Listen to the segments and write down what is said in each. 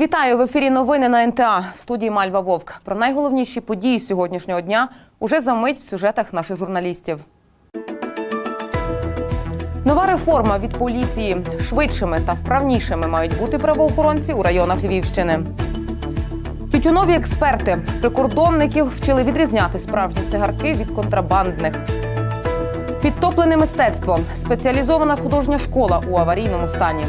Вітаю в ефірі. Новини на НТА в студії Мальва Вовк. Про найголовніші події сьогоднішнього дня уже за мить в сюжетах наших журналістів. Нова реформа від поліції швидшими та вправнішими мають бути правоохоронці у районах Львівщини. Тютюнові експерти прикордонників вчили відрізняти справжні цигарки від контрабандних. Підтоплене мистецтво спеціалізована художня школа у аварійному стані.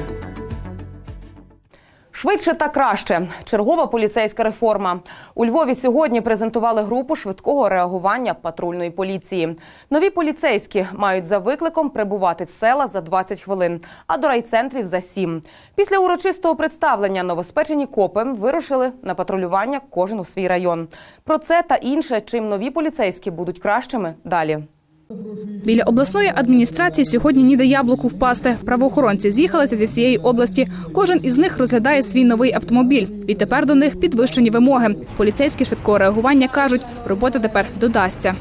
Швидше та краще. Чергова поліцейська реформа. У Львові сьогодні презентували групу швидкого реагування патрульної поліції. Нові поліцейські мають за викликом прибувати в села за 20 хвилин, а до райцентрів за 7. Після урочистого представлення новоспечені копи вирушили на патрулювання кожен у свій район. Про це та інше, чим нові поліцейські будуть кращими далі. Біля обласної адміністрації сьогодні ніде яблуку впасти. Правоохоронці з'їхалися зі всієї області. Кожен із них розглядає свій новий автомобіль. Відтепер до них підвищені вимоги. Поліцейські швидкого реагування кажуть, роботи тепер додасться.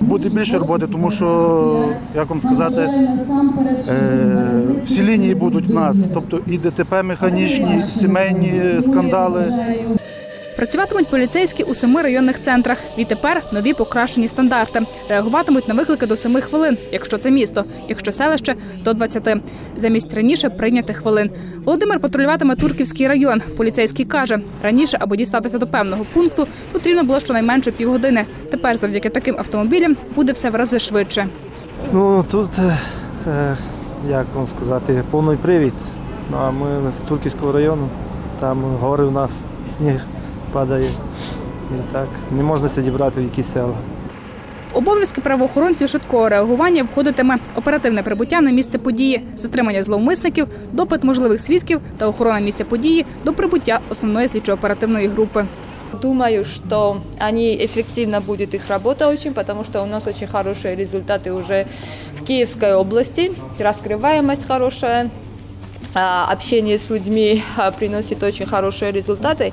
Буде більше роботи, тому що, як вам сказати, е, всі лінії будуть в нас, тобто і ДТП механічні, сімейні скандали. Працюватимуть поліцейські у семи районних центрах. Відтепер нові покращені стандарти. Реагуватимуть на виклики до семи хвилин, якщо це місто, якщо селище до 20. Замість раніше прийнятих хвилин. Володимир патрулюватиме Турківський район. Поліцейський каже, раніше, аби дістатися до певного пункту, потрібно було щонайменше півгодини. Тепер, завдяки таким автомобілям, буде все в рази швидше. Ну тут, е, е, як вам сказати, повний привід. Ну, а ми з Турківського району, там гори у нас, сніг падає. І так, не можна ся дібрати в якісь села. В обов'язки правоохоронців швидкого реагування входитиме оперативне прибуття на місце події, затримання зловмисників, допит можливих свідків та охорона місця події до прибуття основної слідчо-оперативної групи. Думаю, что они эффективно будет их работа очень, потому что у нас очень хорошие результаты уже в Киевской области. Раскрываемость хорошая, а, общение с людьми а, приносит очень хорошие результаты.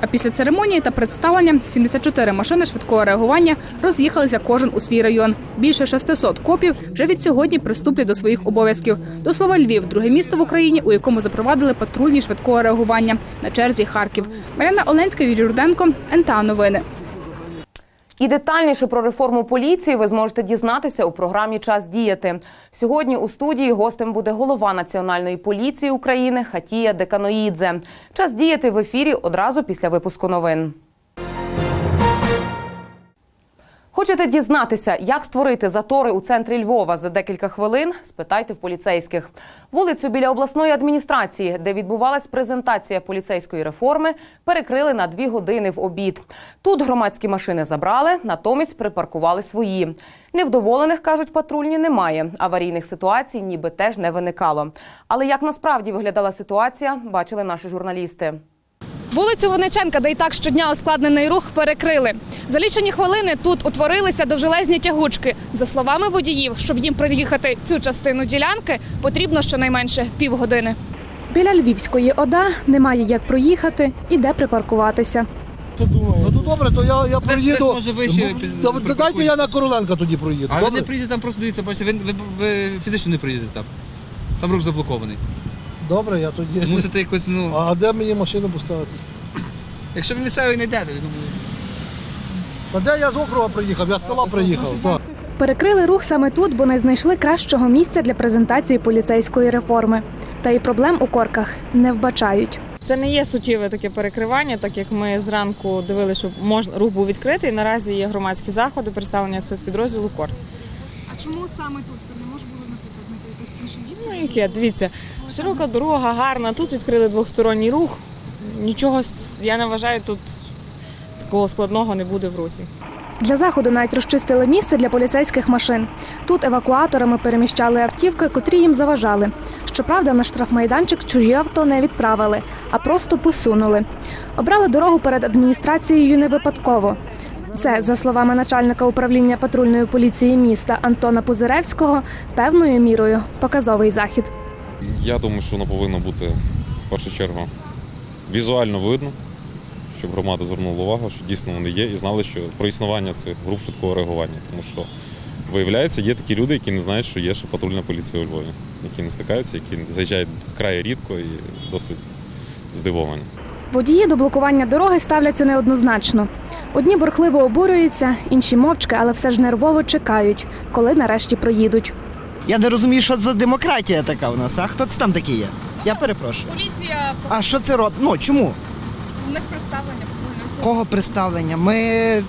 А після церемонії та представлення 74 машини швидкого реагування роз'їхалися кожен у свій район. Більше 600 копів вже від сьогодні приступлять до своїх обов'язків. До слова Львів, друге місто в Україні, у якому запровадили патрульні швидкого реагування. На черзі Харків. Марина Оленська, Юрій Руденко, НТА Новини. І детальніше про реформу поліції ви зможете дізнатися у програмі Час діяти. Сьогодні у студії гостем буде голова Національної поліції України Хатія Деканоїдзе. Час діяти в ефірі одразу після випуску новин. Хочете дізнатися, як створити затори у центрі Львова за декілька хвилин? Спитайте в поліцейських. Вулицю біля обласної адміністрації, де відбувалась презентація поліцейської реформи, перекрили на дві години в обід. Тут громадські машини забрали, натомість припаркували свої. Невдоволених кажуть, патрульні немає. Аварійних ситуацій ніби теж не виникало. Але як насправді виглядала ситуація, бачили наші журналісти. Вулицю Вониченка, де і так щодня ускладнений рух, перекрили. За лічені хвилини тут утворилися довжелезні тягучки. За словами водіїв, щоб їм проїхати цю частину ділянки, потрібно щонайменше півгодини. Біля Львівської ОДА немає як проїхати і де припаркуватися. Ну то добре, то я, я проїду. може вище Ну, Дайте я на Короленка тоді проїду. А ви не приїдете там просто дивіться, бачите, ви, ви, ви фізично не приїдете там. Там рух заблокований. Добре, я тоді. Мусите якось, ну. А де мені машину поставити? Якщо ви місцевий не йдете, я думаю. Та де я з округа приїхав, я з села приїхав. Так. Перекрили рух саме тут, бо не знайшли кращого місця для презентації поліцейської реформи. Та й проблем у корках не вбачають. Це не є суттєве таке перекривання, так як ми зранку дивилися, щоб можна рух був відкритий. Наразі є громадські заходи, представлення спецпідрозділу КОРТ. А чому саме тут не може було наприклад знайти якесь інше місце? Ну яке, дивіться, широка дорога, гарна. Тут відкрили двосторонній рух. Нічого я не вважаю, тут такого складного не буде в русі. Для заходу навіть розчистили місце для поліцейських машин. Тут евакуаторами переміщали автівки, котрі їм заважали. Щоправда, на штрафмайданчик чужі авто не відправили, а просто посунули. Обрали дорогу перед адміністрацією не випадково. Це, за словами начальника управління патрульної поліції міста Антона Пузиревського, певною мірою показовий захід. Я думаю, що воно повинно бути в першу чергу візуально видно, щоб громада звернула увагу, що дійсно вони є, і знали, що про існування цих груп швидкого реагування. Тому що виявляється, є такі люди, які не знають, що є ще патрульна поліція у Львові, які не стикаються, які заїжджають край рідко і досить здивовані. Водії до блокування дороги ставляться неоднозначно. Одні бурхливо обурюються, інші мовчки, але все ж нервово чекають, коли нарешті проїдуть. Я не розумію, що це за демократія така у нас. А хто це там такий є? Я перепрошую. Поліція А що це робить? Ну чому? у них представлення Кого представлення? Ми.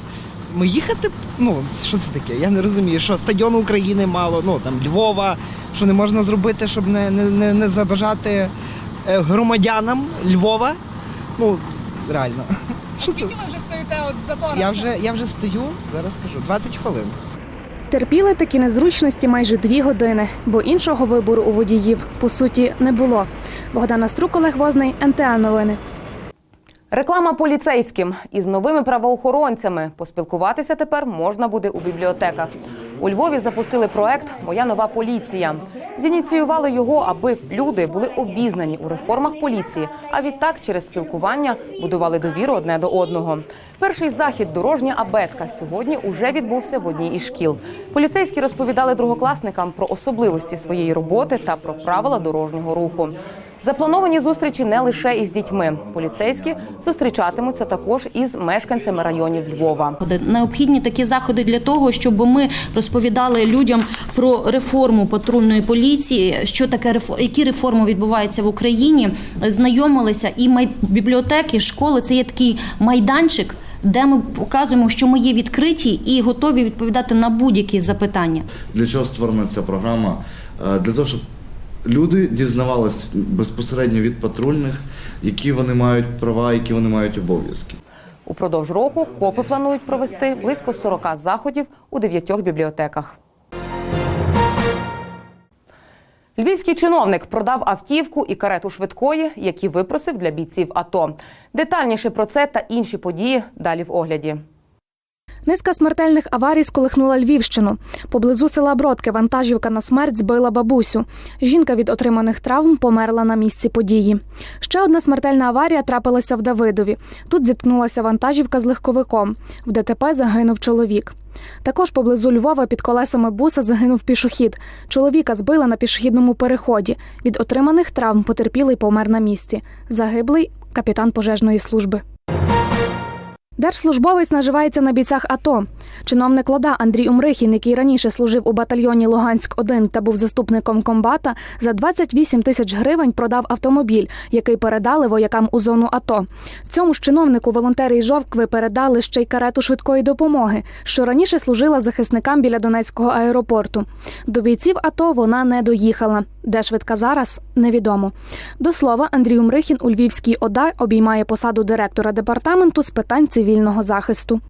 Ми їхати? Ну, що це таке? Я не розумію, що стадіону України мало, ну там Львова, що не можна зробити, щоб не, не, не, не забажати е, громадянам Львова. Ну, реально. Що це? ви вже стоїте от в заторах? Я вже, я вже стою, зараз скажу, 20 хвилин. Терпіли такі незручності майже дві години, бо іншого вибору у водіїв по суті не було. Богдана Струк, Олег Возний, НТА Новини. Реклама поліцейським із новими правоохоронцями. Поспілкуватися тепер можна буде у бібліотеках. У Львові запустили проект Моя нова поліція. Зініціювали його, аби люди були обізнані у реформах поліції. А відтак через спілкування будували довіру одне до одного. Перший захід дорожня абетка сьогодні уже відбувся в одній із шкіл. Поліцейські розповідали другокласникам про особливості своєї роботи та про правила дорожнього руху. Заплановані зустрічі не лише із дітьми. Поліцейські зустрічатимуться також із мешканцями районів Львова. Необхідні такі заходи для того, щоб ми розповідали людям про реформу патрульної поліції, що таке які реформи відбуваються в Україні, знайомилися і бібліотеки, школи це є такий майданчик. Де ми показуємо, що ми є відкриті і готові відповідати на будь-які запитання. Для чого створена ця програма? Е, Для того, щоб люди дізнавались безпосередньо від патрульних, які вони мають права, які вони мають обов'язки. Упродовж року копи планують провести близько 40 заходів у дев'ятьох бібліотеках. Львівський чиновник продав автівку і карету швидкої, які випросив для бійців АТО. Детальніше про це та інші події далі в огляді. Низка смертельних аварій сколихнула Львівщину. Поблизу села Бродки вантажівка на смерть збила бабусю. Жінка від отриманих травм померла на місці події. Ще одна смертельна аварія трапилася в Давидові. Тут зіткнулася вантажівка з легковиком. В ДТП загинув чоловік. Також поблизу Львова під колесами буса загинув пішохід. Чоловіка збили на пішохідному переході. Від отриманих травм потерпілий помер на місці. Загиблий капітан пожежної служби. Держслужбовець наживається на бійцях АТО. Чиновник Лода Андрій Умрихін, який раніше служив у батальйоні Луганськ-1 та був заступником комбата, за 28 тисяч гривень продав автомобіль, який передали воякам у зону АТО. Цьому ж чиновнику волонтери із Жовкви передали ще й карету швидкої допомоги, що раніше служила захисникам біля Донецького аеропорту. До бійців АТО вона не доїхала. Де швидка зараз невідомо. До слова, Андрій Умрихін у Львівській ОДА обіймає посаду директора департаменту з питань цивільного захисту.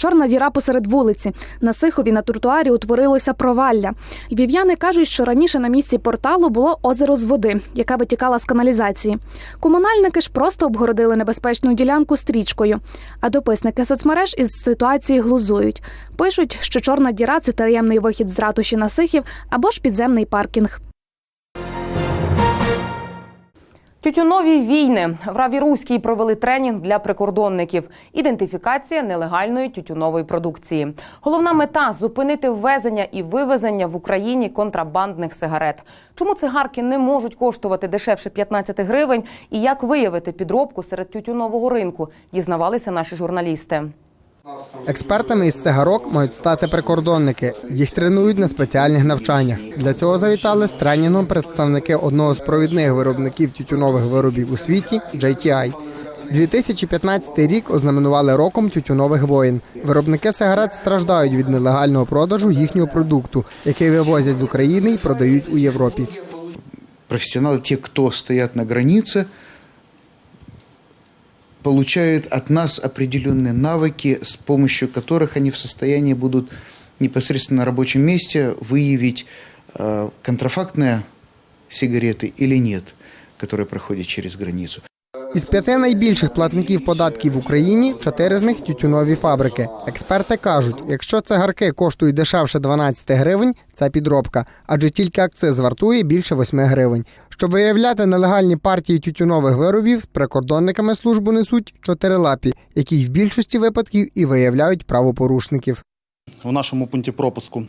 Чорна діра посеред вулиці. На Сихові на тротуарі утворилося провалля. Львів'яни кажуть, що раніше на місці порталу було озеро з води, яка витікала з каналізації. Комунальники ж просто обгородили небезпечну ділянку стрічкою. А дописники соцмереж із ситуації глузують. Пишуть, що чорна діра це таємний вихід з ратуші на Сихів або ж підземний паркінг. Тютюнові війни в Раві Руській провели тренінг для прикордонників. Ідентифікація нелегальної тютюнової продукції. Головна мета зупинити ввезення і вивезення в Україні контрабандних сигарет. Чому цигарки не можуть коштувати дешевше 15 гривень і як виявити підробку серед тютюнового ринку? Дізнавалися наші журналісти. Експертами із цигарок мають стати прикордонники. Їх тренують на спеціальних навчаннях. Для цього завітали з тренінгом представники одного з провідних виробників тютюнових виробів у світі JTI. 2015 рік ознаменували роком тютюнових воїн. Виробники сигарет страждають від нелегального продажу їхнього продукту, який вивозять з України і продають у Європі. профессионалы, те, кто стоят на границе, получают от нас определенные навыки, с помощью которых они в состоянии будут непосредственно на рабочем месте выявить э, контрафактные сигареты или нет, которые проходят через границу. Із п'яти найбільших платників податків в Україні чотири з них тютюнові фабрики. Експерти кажуть, якщо цигарки коштують дешевше 12 гривень, це підробка, адже тільки акциз вартує більше 8 гривень. Щоб виявляти нелегальні партії тютюнових виробів, з прикордонниками службу несуть чотирилапі, які в більшості випадків і виявляють правопорушників. в нашому пункті пропуску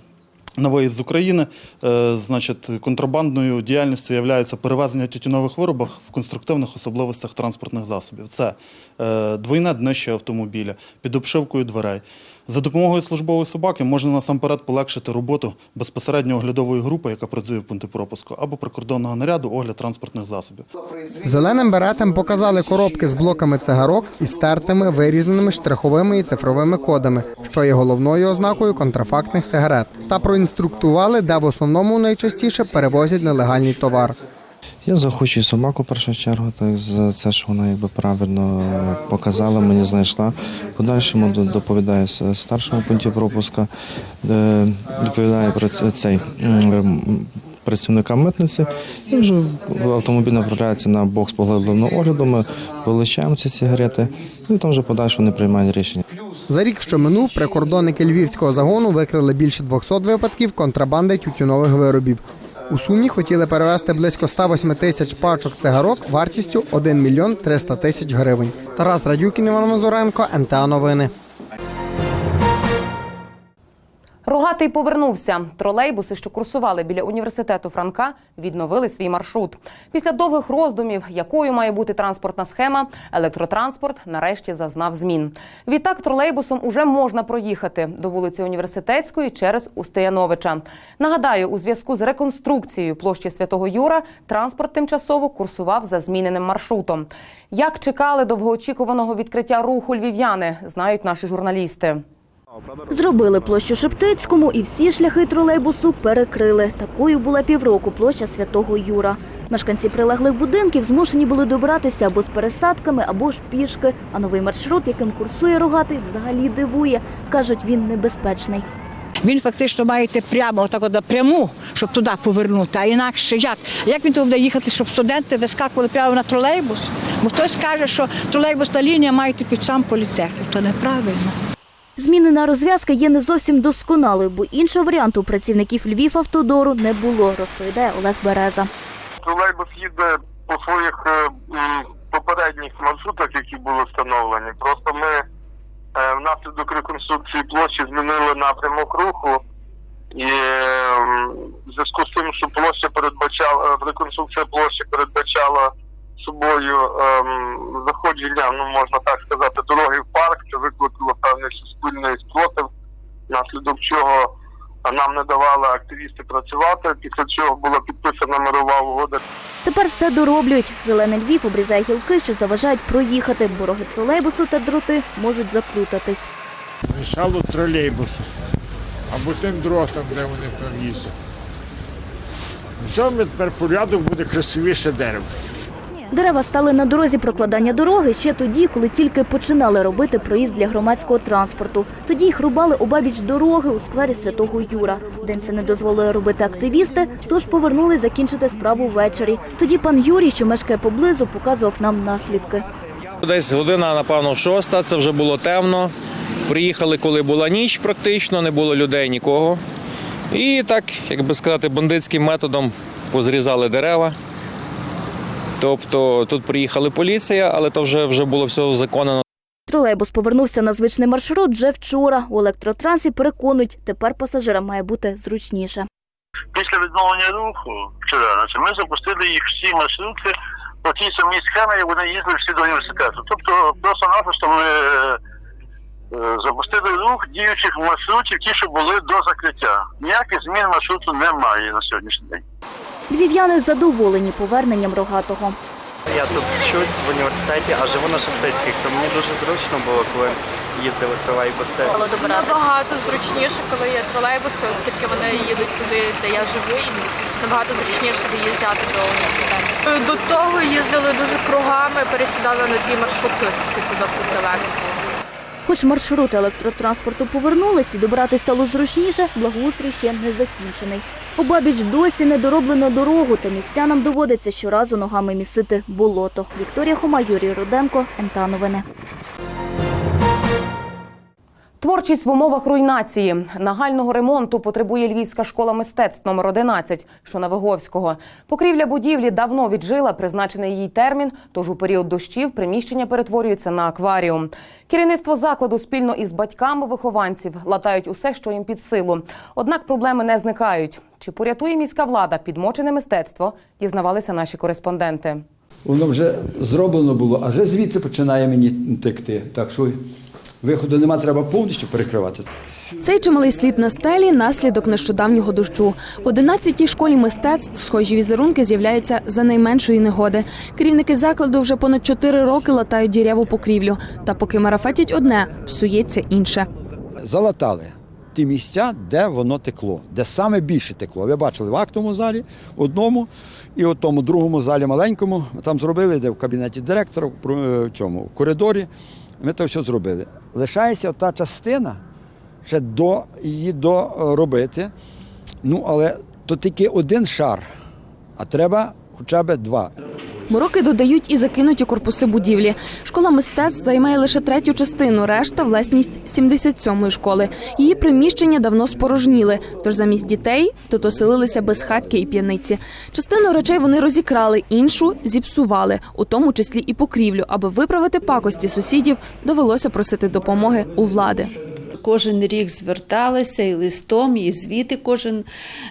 на виїзд з України, е, значить, контрабандною діяльністю є перевезення тютюнових виробів в конструктивних особливостях транспортних засобів. Це е, двойне днище автомобіля під обшивкою дверей. За допомогою службової собаки можна насамперед полегшити роботу безпосередньо оглядової групи, яка працює в пункті пропуску, або прикордонного наряду огляд транспортних засобів. Зеленим беретам показали коробки з блоками цигарок і стертими, вирізаними штриховими і цифровими кодами, що є головною ознакою контрафактних сигарет, та проінструктували, де в основному найчастіше перевозять нелегальний товар. Я захочу собаку в першу чергу, так за це, що вона якби правильно показала, мені знайшла. Подальшому до- доповідає старшому пункті пропуска, де доповідає про цей працівникам митниці. І вже автомобіль направляється на бокс поглибленого огляду. Ми вилучаємо ці сигарети, і там вже подальше вони приймають рішення. За рік, що минув, прикордонники львівського загону викрили більше 200 випадків контрабанди тютюнових виробів. У сумі хотіли перевезти близько 108 тисяч пачок цигарок вартістю 1 мільйон 300 тисяч гривень. Тарас Радюкін, Іван Мазуренко, НТА Новини. Рогатий повернувся. Тролейбуси, що курсували біля університету Франка, відновили свій маршрут. Після довгих роздумів, якою має бути транспортна схема, електротранспорт нарешті зазнав змін. Відтак тролейбусом уже можна проїхати до вулиці Університетської через Устияновича. Нагадаю, у зв'язку з реконструкцією площі Святого Юра транспорт тимчасово курсував за зміненим маршрутом. Як чекали довгоочікуваного відкриття руху львів'яни, знають наші журналісти. Зробили площу Шептицькому і всі шляхи тролейбусу перекрили. Такою була півроку площа Святого Юра. Мешканці прилеглих будинків змушені були добратися або з пересадками, або ж пішки. А новий маршрут, яким курсує рогатий, взагалі дивує. Кажуть, він небезпечний. Він фактично має йти прямо, отак от пряму, щоб туди повернути. А інакше як? Як він туди буде їхати, щоб студенти вискакували прямо на тролейбус? Бо хтось каже, що тролейбусна лінія має йти під сам політехнік. То неправильно. Змінена розв'язка є не зовсім досконалою, бо іншого варіанту працівників Львівавтодору не було, розповідає Олег Береза. Тролейбус їде по своїх е, попередніх маршрутах, які були встановлені. Просто ми е, внаслідок реконструкції площі змінили напрямок руху. І е, в зв'язку з тим, що площа передбачала реконструкція площі передбачала собою ем, заходження, ну можна так сказати, дороги в парк, це викликало певний суспільний спротив, наслідок чого нам не давали активісти працювати. Після чого була підписана мирова угода. Тепер все дороблюють. Зелений Львів обрізає гілки, що заважають проїхати, бо роги тролейбусу та дроти можуть заплутатись. Мішало тролейбусу або тим дротам, де вони там їздять. Все, ми тепер порядок буде красивіше дерево. Дерева стали на дорозі прокладання дороги ще тоді, коли тільки починали робити проїзд для громадського транспорту. Тоді їх рубали обабіч дороги у сквері Святого Юра. День це не дозволили робити активісти, тож повернули закінчити справу ввечері. Тоді пан Юрій, що мешкає поблизу, показував нам наслідки. Десь година, напевно, шоста, це вже було темно. Приїхали, коли була ніч, практично, не було людей нікого. І так, як би сказати, бандитським методом позрізали дерева. Тобто тут приїхала поліція, але то вже, вже було все законено. Тролейбус повернувся на звичний маршрут вже вчора. У електротрансі переконують, тепер пасажирам має бути зручніше. Після відновлення руху вчора значить, ми запустили їх всі маршрути по тій самій схемі, як вони їздили всі до університету. Тобто просто-напросто ми е, запустили рух діючих маршрутів, ті, що були до закриття. Ніяких змін маршруту немає на сьогоднішній день. Львів'яни задоволені поверненням рогатого. Я тут вчусь в університеті, а живу на Шептицьких, то мені дуже зручно було, коли їздили тролейбуси. Набагато зручніше, коли є тролейбуси, оскільки вони їдуть туди, де я живу, і набагато зручніше доїжджати до університету. До того їздили дуже кругами, пересідали на дві маршрутки, оскільки це досить далеко. Хоч маршрути електротранспорту повернулись і добрати стало зручніше, благоустрій ще не закінчений. Обабіч досі не дороблено дорогу, та містянам доводиться щоразу ногами місити болото. Вікторія Хома, Юрій Руденко, НТА Новини. Творчість в умовах руйнації нагального ремонту потребує Львівська школа мистецтв номер 11, що на Виговського. Покрівля будівлі давно віджила призначений їй термін. Тож у період дощів приміщення перетворюється на акваріум. Керівництво закладу спільно із батьками вихованців латають усе, що їм під силу. Однак проблеми не зникають. Чи порятує міська влада підмочене мистецтво? Дізнавалися наші кореспонденти. Воно вже зроблено було, а вже звідси починає мені текти. Так що виходу нема, треба повністю перекривати. Цей чималий слід на стелі наслідок нещодавнього дощу. В 11-й школі мистецтв схожі візерунки з'являються за найменшої негоди. Керівники закладу вже понад 4 роки латають діряву покрівлю. Та поки марафетять одне, псується інше. Залатали ті місця, де воно текло, де саме більше текло. Ви бачили в актовому залі, одному, і от тому другому залі маленькому. Там зробили, де в кабінеті директора, про- е, в цьому в коридорі. Ми то все зробили. Лишається та частина, ще до її доробити. Ну, але то тільки один шар, а треба хоча б два. Мороки додають і закинуті корпуси будівлі. Школа мистецтв займає лише третю частину, решта власність 77-ї школи. Її приміщення давно спорожніли, тож замість дітей тут оселилися безхатьки і п'яниці. Частину речей вони розікрали, іншу зіпсували, у тому числі і покрівлю. Аби виправити пакості сусідів, довелося просити допомоги у влади. Кожен рік зверталися і листом, і звіти кожен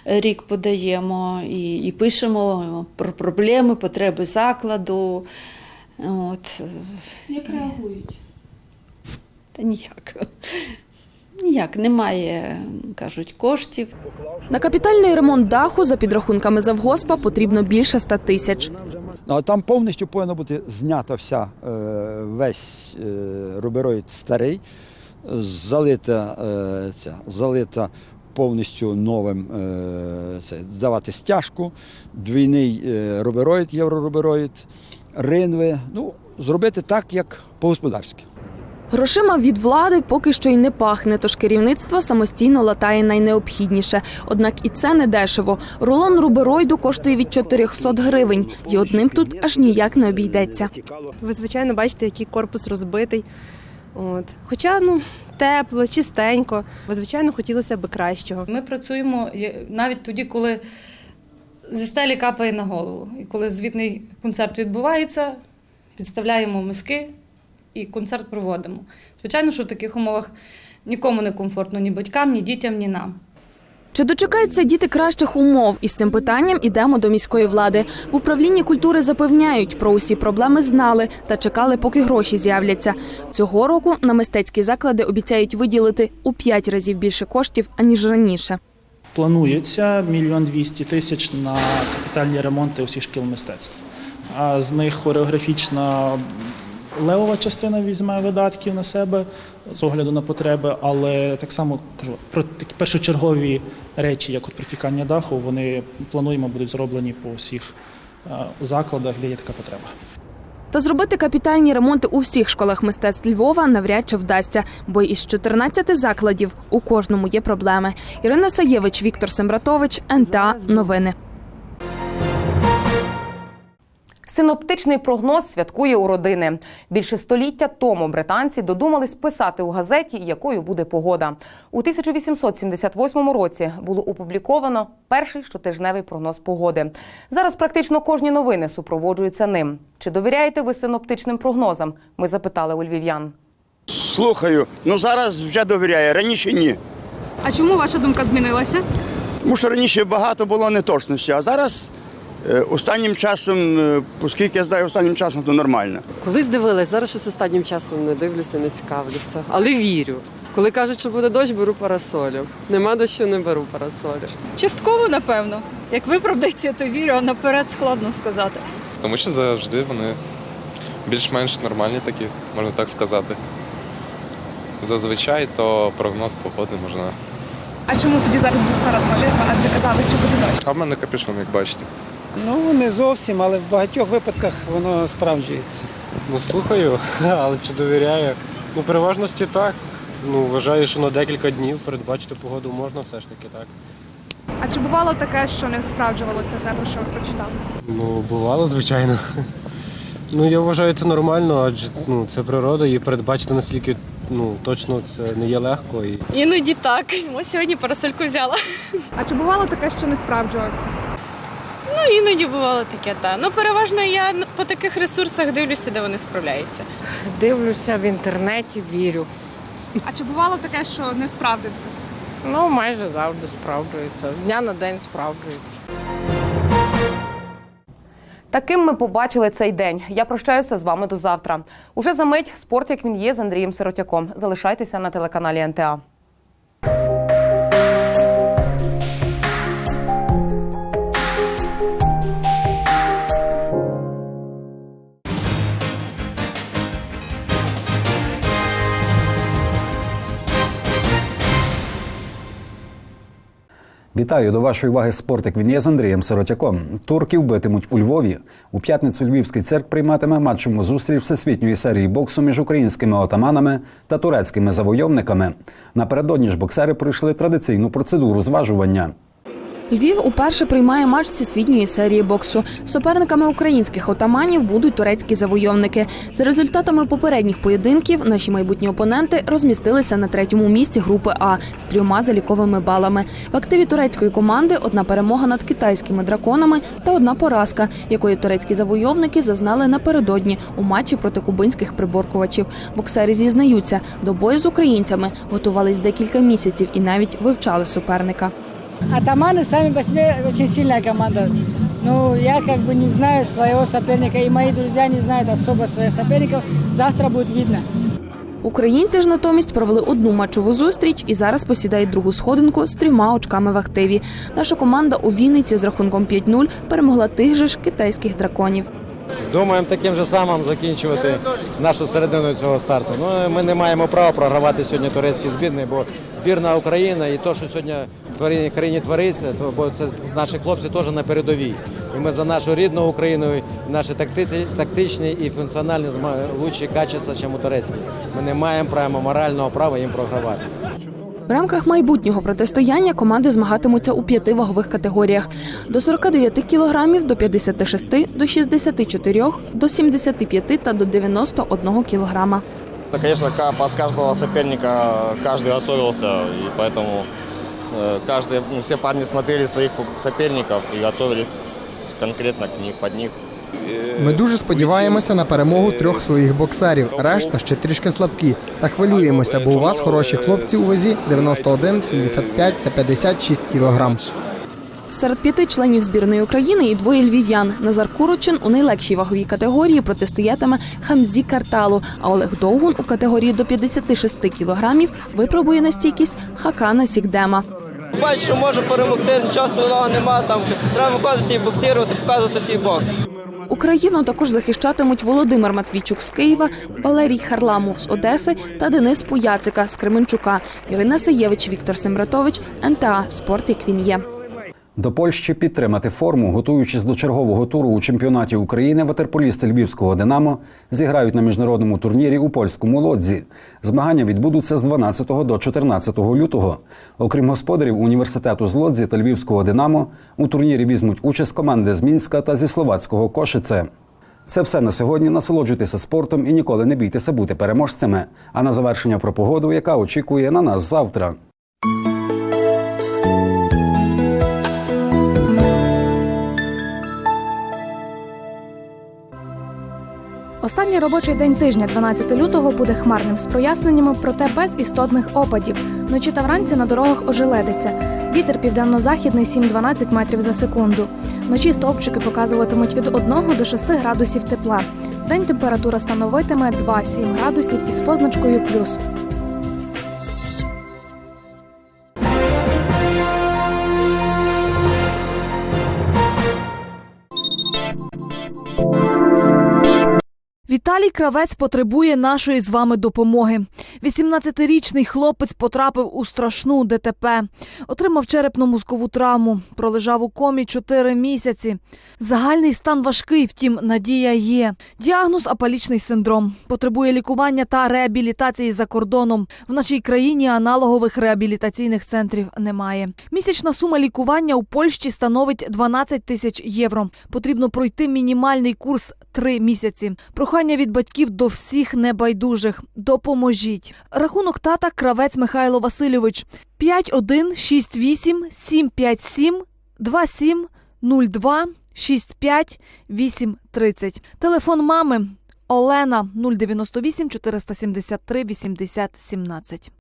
рік подаємо, і, і пишемо про проблеми, потреби закладу. От. Як реагують? Та ніяк. Ніяк, немає, кажуть, коштів. На капітальний ремонт даху, за підрахунками завгоспа, потрібно більше 100 тисяч. Ну, а там повністю повинна бути знята вся е, весь е, рубероїд старий, залита, е, ця, залита повністю новим, е, це, давати стяжку, двійний е, рубероїд, єврорубероїд, ринви. Ну, зробити так, як по-господарськи. Грошима від влади поки що й не пахне, тож керівництво самостійно латає найнеобхідніше. Однак і це не дешево. Рулон рубероїду коштує від 400 гривень, і одним тут аж ніяк не обійдеться. Ви, звичайно, бачите, який корпус розбитий. От. Хоча ну, тепло, чистенько. Бо, звичайно, хотілося б кращого. Ми працюємо навіть тоді, коли зі стелі капає на голову. І коли звітний концерт відбувається, підставляємо миски і концерт проводимо. Звичайно, що в таких умовах нікому не комфортно, ні батькам, ні дітям, ні нам. Чи дочекаються діти кращих умов? Із цим питанням ідемо до міської влади. В управлінні культури запевняють, про усі проблеми знали та чекали, поки гроші з'являться. Цього року на мистецькі заклади обіцяють виділити у п'ять разів більше коштів аніж раніше. Планується мільйон двісті тисяч на капітальні ремонти усіх шкіл мистецтв. З них хореографічна левова частина візьме видатків на себе з огляду на потреби, але так само кажу про такі першочергові речі, як от протікання даху, вони плануємо будуть зроблені по всіх е, закладах, де є така потреба. Та зробити капітальні ремонти у всіх школах мистецтв Львова навряд чи вдасться, бо із 14 закладів у кожному є проблеми. Ірина Саєвич, Віктор Сембратович, НТА. Новини. Синоптичний прогноз святкує у родини. Більше століття тому британці додумались писати у газеті, якою буде погода. У 1878 році було опубліковано перший щотижневий прогноз погоди. Зараз практично кожні новини супроводжуються ним. Чи довіряєте ви синоптичним прогнозам? Ми запитали у львів'ян. Слухаю. Ну зараз вже довіряю, раніше ні. А чому ваша думка змінилася? Тому що раніше багато було неточності, а зараз останнім часом, е, оскільки я знаю, останнім часом то нормально. Колись дивилась, зараз щось останнім часом не дивлюся, не цікавлюся. Але вірю. Коли кажуть, що буде дощ, беру парасолю. Нема дощу, не беру парасолю. Частково, напевно. Як виправдається, то вірю, а наперед складно сказати. Тому що завжди вони більш-менш нормальні такі, можна так сказати. Зазвичай то прогноз погоди можна. А чому тоді зараз без парасолі? Адже казали, що буде дощ. А в мене капюшон, як бачите. Ну, не зовсім, але в багатьох випадках воно справджується. Ну слухаю, але чи довіряю? Ну, переважності так. Ну, вважаю, що на декілька днів передбачити погоду можна все ж таки так. А чи бувало таке, що не справджувалося те, про що ви прочитали? Ну, бувало, звичайно. Ну, я вважаю це нормально, адже ну, це природа і передбачити наскільки ну точно це не є легко. І Іноді так. Ось сьогодні парасольку взяла. А чи бувало таке, що не справджувався? Ну, іноді бувало таке, та. Ну, переважно я по таких ресурсах дивлюся, де вони справляються. Дивлюся в інтернеті, вірю. А чи бувало таке, що не справдився? Ну, майже завжди справджується. З дня на день справджується. Таким ми побачили цей день. Я прощаюся з вами до завтра. Уже за мить спорт, як він є, з Андрієм Сиротяком. Залишайтеся на телеканалі НТА. Вітаю до вашої уваги спортик. Він є з Андрієм Сиротяком. Турків битимуть у Львові. У п'ятницю Львівський цирк прийматиме матчому зустріч всесвітньої серії боксу між українськими отаманами та турецькими завойовниками. Напередодні ж боксери пройшли традиційну процедуру зважування. Львів уперше приймає матч всесвітньої серії боксу. Суперниками українських отаманів будуть турецькі завойовники. За результатами попередніх поєдинків наші майбутні опоненти розмістилися на третьому місці групи А з трьома заліковими балами. В активі турецької команди одна перемога над китайськими драконами та одна поразка, якої турецькі завойовники зазнали напередодні у матчі проти кубинських приборкувачів. Боксери зізнаються, до бою з українцями готувались декілька місяців і навіть вивчали суперника. Атаманы сами по себе очень сильная команда. Ну, я как бы не знаю своего соперника, и мои друзья не знают особо своих соперников. Завтра будет видно. Українці ж натомість провели одну матчову зустріч і зараз посідають другу сходинку з трьома очками в активі. Наша команда у Вінниці з рахунком 5-0 перемогла тих же ж китайських драконів. Думаємо таким же самим закінчувати нашу середину цього старту. Ну ми не маємо права програвати сьогодні турецький збірний, бо збірна Україна і те, що сьогодні в країні твориться, то бо це наші хлопці теж на передовій. І ми за нашу рідну Україну, і наші такти- тактичні і функціональні зма- лучші качества, ніж у турецьких. Ми не маємо права морального права їм програвати. В рамках майбутнього протистояння команди змагатимуться у п'яти вагових категоріях: до 49 кілограмів, до 56, до 64, до 75 та до 91 кілограма. Ну, Конечно, ка- под каждого соперника каждый готовился, и поэтому э, каждый, ну, все парни смотрели своих соперников и готовились конкретно к них, под них. Ми дуже сподіваємося на перемогу трьох своїх боксерів. Решта ще трішки слабкі. Та хвилюємося, бо у вас хороші хлопці у вазі 91, 75 та 56 кілограм. Серед п'яти членів збірної України і двоє львів'ян. Назар Курочин у найлегшій ваговій категорії протистоятиме Хамзі Карталу, а Олег Довгун у категорії до 56 кілограмів випробує на стійкість Хакана Сікдема. Бачиш, що може перемогти, складного немає. Там треба виходити і боксувати, показувати свій бокс. Україну також захищатимуть Володимир Матвійчук з Києва, Валерій Харламов з Одеси та Денис Пуяцика з Кременчука. Ірина Саєвич, Віктор Семратович, НТА Спорт як він. До Польщі підтримати форму, готуючись до чергового туру у чемпіонаті України, ватерполісти львівського Динамо зіграють на міжнародному турнірі у польському лодзі. Змагання відбудуться з 12 до 14 лютого. Окрім господарів університету з Лодзі та львівського Динамо, у турнірі візьмуть участь команди з Мінська та зі словацького Кошице. Це все на сьогодні. Насолоджуйтеся спортом і ніколи не бійтеся бути переможцями. А на завершення про погоду, яка очікує на нас завтра. Останній робочий день тижня, 12 лютого, буде хмарним з проясненнями, проте без істотних опадів. Вночі та вранці на дорогах ожеледиться. Вітер південно-західний 7-12 метрів за секунду. Вночі стовпчики показуватимуть від 1 до 6 градусів тепла. День температура становитиме 2-7 градусів із позначкою плюс. Віталій Кравець потребує нашої з вами допомоги. 18-річний хлопець потрапив у страшну ДТП, отримав черепно-мозкову травму, пролежав у комі 4 місяці. Загальний стан важкий, втім, надія є. Діагноз апалічний синдром. Потребує лікування та реабілітації за кордоном. В нашій країні аналогових реабілітаційних центрів немає. Місячна сума лікування у Польщі становить 12 тисяч євро. Потрібно пройти мінімальний курс 3 місяці. Прохання від батьків до всіх небайдужих. Допоможіть. Рахунок тата Кравець Михайло Васильович 5168 757 27 02 65 830. Телефон мами Олена 098 473 80 17.